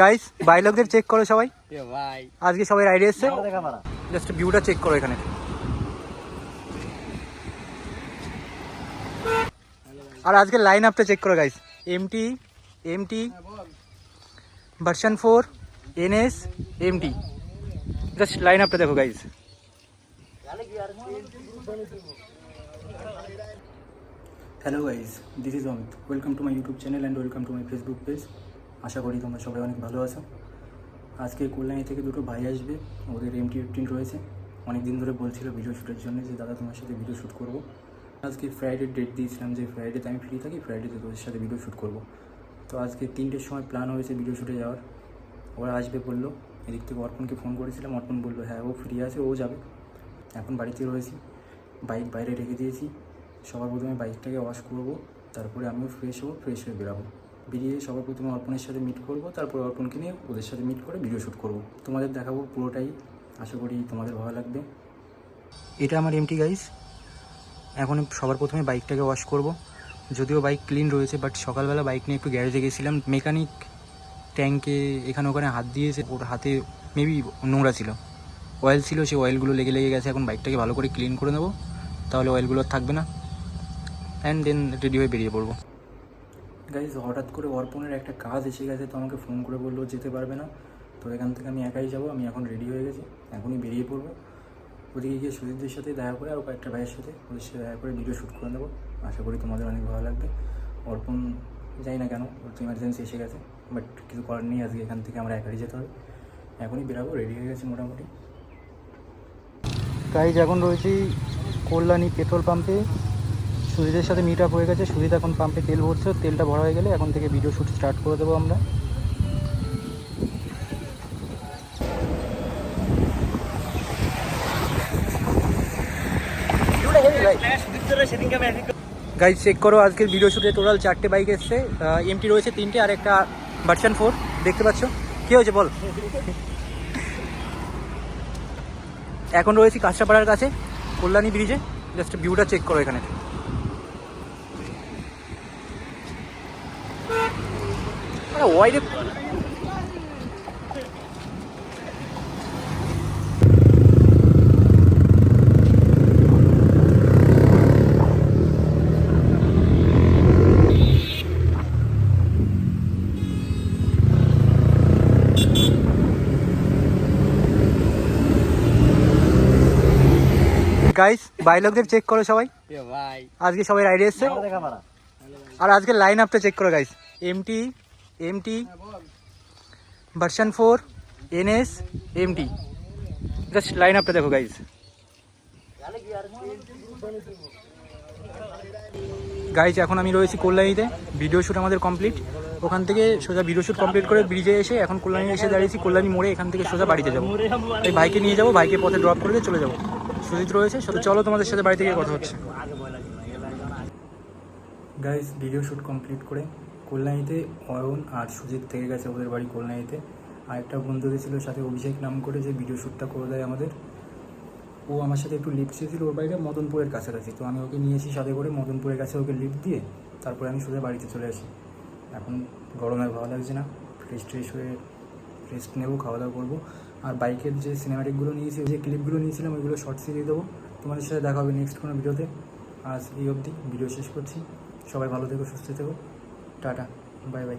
Guys বাইলকদের check করো সবাই। আজকে সবাই রাইডে এসছে। জাস্ট ভিউটা চেক করো এখানে। আর আজকে লাইন আপটা চেক করো guys MT MT version four NS MT just line আপটা দেখো guys hello guys this is Amit welcome to my YouTube channel and welcome to my Facebook page আশা করি তোমরা সবাই অনেক ভালো আছো। আজকে কল্যাণী থেকে দুটো ভাই আসবে, ওদের এমটি ফিফটিন রয়েছে। অনেক দিন ধরে বলছিল ভিডিও শ্যুটের জন্য যে, দাদা, তোমার সাথে ভিডিও শ্যুট করব। আজকে ফ্রাইডে ডেট দিয়েছিলাম যে ফ্রাইডেতে আমি ফ্রি থাকি ফ্রাইডেতে তোদের সাথে ভিডিও শ্যুট করব। তো আজকে তিনটের সময় প্ল্যান হয়েছে ভিডিও শ্যুটে যাওয়ার। ওরা আসবে বলল, এদিক থেকে অর্পণকে ফোন করেছিলাম। অর্পণ বলল হ্যাঁ ও ফ্রি আছে, ও যাবে। এখন বাড়িতে রয়েছি। বাইক বাইরে রেখে দিয়েছি। সবার প্রথমে বাইকটাকে ওয়াশ করব, তারপরে আমিও ফ্রেশ হব ফ্রেশ হয়ে বেরাবো। বেরিয়ে সবার প্রথমে অর্পণের সাথে মিট করব, তারপরে অর্পণকে নিয়ে ওদের সাথে মিট করে ভিডিও শ্যুট করব। তোমাদের দেখাবো পুরোটাই, আশা করি তোমাদের ভালো লাগবে। এটা আমার এমটি গাইস এখন সবার প্রথমে বাইকটাকে ওয়াশ করব। যদিও বাইক ক্লিন রয়েছে বাট সকালবেলা বাইক নিয়ে একটু গ্যারেজে গেছিলাম। মেকানিক ট্যাঙ্কে এখানে ওখানে হাত দিয়েছে। ওর হাতে মেবি নোংরা ছিল। অয়েল ছিল, সেই অয়েলগুলো লেগে লেগে গেছে। এখন বাইকটাকে ভালো করে ক্লিন করে নেব। তাহলে অয়েলগুলো থাকবে না। অ্যান্ড দেন রেডি হয়ে বেরিয়ে পড়ব। গাইজ হঠাৎ করে অর্পণের একটা কাজ এসে গেছে, তো আমাকে ফোন করে বলল, যেতে পারবে না? তো এখান থেকে আমি একাই যাব, আমি এখন রেডি হয়ে গেছি, এখনই বেরিয়ে পড়ব। ওদিকে গিয়ে সুজিতদের সাথে দেখা করে আর কয়েকটা ভাইয়ের সাথে ওদের সাথে দেখা করে ভিডিও শ্যুট করে নেব। আশা করি তোমাদের অনেক ভালো লাগবে। অর্পণ যাই না কেন, ওর তো ইমার্জেন্সি এসে গেছে বাট কিছু করার নেই, আজকে এখান থেকে আমরা একাই যেতে হবে। এখনই বেরাবো রেডি হয়ে গেছি মোটামুটি। গাইজ এখন রয়েছি কল্যাণী পেট্রোল পাম্পে সুজিতের সাথে মিট আপ হয়ে গেছে। সুজিত এখন পাম্পে তেল ভরছে, তেলটা ভরা হয়ে গেলে এখন থেকে ভিডিও শ্যুট স্টার্ট করে দেবো আমরা। গাইজ চেক করো, আজকের ভিডিও শ্যুটে টোটাল চারটে বাইক এসছে। এমটি রয়েছে তিনটে আর একটা ভার্সন ফোর দেখতে পাচ্ছ? কী হয়েছে বল? এখন রয়েছি কাঁচরাপাড়ার কাছে, কল্যাণী ব্রিজে জাস্ট ভিউটা চেক করো এখানে। ওয়াইডে গাইস বাইলকদের চেক করো সবাই। আজকে সবাই রাইডে এসছে। আর আজকে লাইন আপটা চেক করো guys MT MT version four NS MT just line আপটা দেখো গাইস গাইজ এখন আমি রয়েছি কল্যাণীতে। ভিডিও শ্যুট আমাদের কমপ্লিট ওখান থেকে সোজা ভিডিও শ্যুট কমপ্লিট করে ব্রিজে এসে এখন কল্যাণী এসে দাঁড়িয়েছি। কল্যাণী মোড়ে এখান থেকে সোজা বাড়িতে যাব। এই বাইকে নিয়ে যাব। বাইকে পথে ড্রপ করে চলে যাব। সুজিত রয়েছে। চলো তোমাদের সাথে বাড়ি থেকে কথা হচ্ছে। গাইজ ভিডিও শ্যুট কমপ্লিট করে কল্যাণীতে অয়ন আর সুজিত থেকে গেছে ওদের বাড়ি কল্যাণীতে। আর একটা বন্ধু ছিল সাথে অভিষেক নাম করে যে ভিডিও শ্যুটটা করে দেয় আমাদের। ও আমার সাথে একটু লিফট চেয়েছিল ওর বাড়িটা মদনপুরের কাছাকাছি। তো আমি ওকে নিয়েছি সাথে করে, মদনপুরের কাছে ওকে লিফট দিয়ে তারপরে আমি সোজা বাড়িতে চলে আসি। এখন গরমে ভালো লাগছে না ফ্রেশ ট্রেশ হয়ে রেস্ট নেব খাওয়া দাওয়া করব। আর বাইকের যে সিনেমাটিকগুলো নিয়েছি, যে ক্লিপগুলো নিয়েছিলাম, ওইগুলো শর্টসে দিয়ে দেবো। তোমাদের সাথে দেখা হবে নেক্সট কোনো ভিডিওতে আজ এই অবধি ভিডিও শেষ করছি। সবাই ভালো থেকো, সুস্থ থেকো। Tata bye bye.